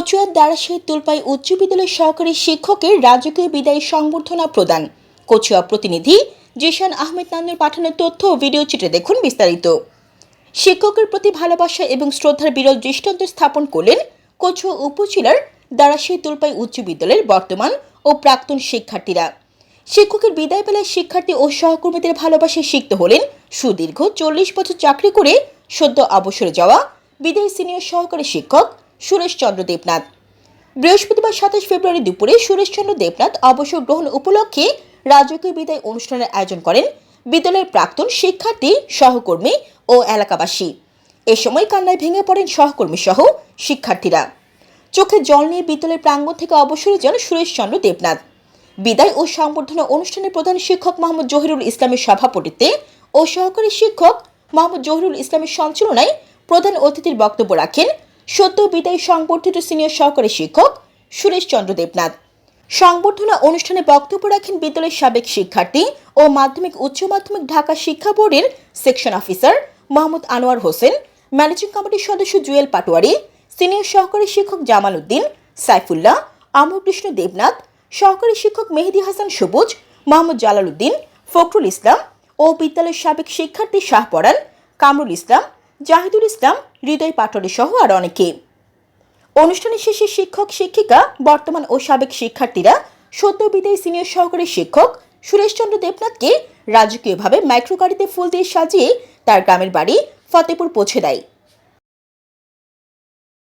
কচুয়ার দারাশাহী তুলপাই উচ্চ বিদ্যালয়ের সহকারী শিক্ষকের রাজকীয় বিদায়ী সংবর্ধনা প্রদান। কচুয়া প্রতিনিধি জিশান আহমেদ নান্নুর পাঠানো তথ্য ও ভিডিও চিত্রে দেখুন বিস্তারিত। শিক্ষকের প্রতি ভালোবাসা এবং শ্রদ্ধার বিরল দৃষ্টান্ত স্থাপন করলেন কচুয়া উপজেলার দারাশাহী তুলপাই উচ্চ বিদ্যালয়ের বর্তমান ও প্রাক্তন শিক্ষার্থীরা। শিক্ষকের বিদায় বেলায় শিক্ষার্থী ও সহকর্মীদের ভালোবাসায় শিখতে হলেন সুদীর্ঘ চল্লিশ বছর চাকরি করে সদ্য অবসরে যাওয়া বিদায়ী সিনিয়র সহকারী শিক্ষক সুরেশচন্দ্র দেবনাথ। বৃহস্পতিবার সাতাশ ফেব্রুয়ারি দুপুরে সুরেশচন্দ্র দেবনাথ অবসর গ্রহণ উপলক্ষে রাজকীয় বিদায় অনুষ্ঠানের আয়োজন করেন বিদ্যালয়ের প্রাক্তন শিক্ষার্থী, সহকর্মী ও এলাকাবাসী। এ সময় কান্নায় ভেঙে পড়েন সহকর্মী সহ শিক্ষার্থীরা। চোখে জল নিয়ে বিদ্যালয়ের প্রাঙ্গণ থেকে অবসরে যান সুরেশচন্দ্র দেবনাথ। বিদায় ও সংবর্ধনা অনুষ্ঠানে প্রধান শিক্ষক মোহাম্মদ জহিরুল ইসলামের সভাপতিত্বে ও সহকারী শিক্ষক মোহাম্মদ জহিরুল ইসলামের সঞ্চালনায় প্রধান অতিথির বক্তব্য রাখেন সদ্য বিদায়ী সংবর্ধিত সিনিয়র সহকারী শিক্ষক সুরেশ চন্দ্র দেবনাথ। সংবর্ধনা অনুষ্ঠানে বক্তব্য রাখেন বিদ্যালয়ের সাবেক শিক্ষার্থী ও মাধ্যমিক উচ্চ মাধ্যমিক ঢাকা শিক্ষা বোর্ডের section officer Mohammad Anwar Hossain, managing কমিটির সদস্য জুয়েল পাটোয়ারি, সিনিয়র সহকারী শিক্ষক জামাল উদ্দিন, সাইফুল্লাহ, আমরকৃষ্ণ দেবনাথ, সহকারী শিক্ষক মেহেদি হাসান সবুজ, মোহাম্মদ জালাল উদ্দিন, ফখরুল ইসলাম ও বিদ্যালয়ের সাবেক শিক্ষার্থী শাহপরান কামরুল ইসলাম জাহিদুল ইসলাম, হৃদয় পাটরি সহ আর অনেকে। অনুষ্ঠানে শেষে শিক্ষক, শিক্ষিকা, বর্তমান ও সাবেক শিক্ষার্থীরা সদ্য বিদায়ী সিনিয়র সহকারী শিক্ষক সুরেশচন্দ্র দেবনাথকে রাজকীয়ভাবে মাইক্রো গাড়িতে ফুল দিয়ে সাজিয়ে তার গ্রামের বাড়ি ফতেপুর পৌঁছে দেয়।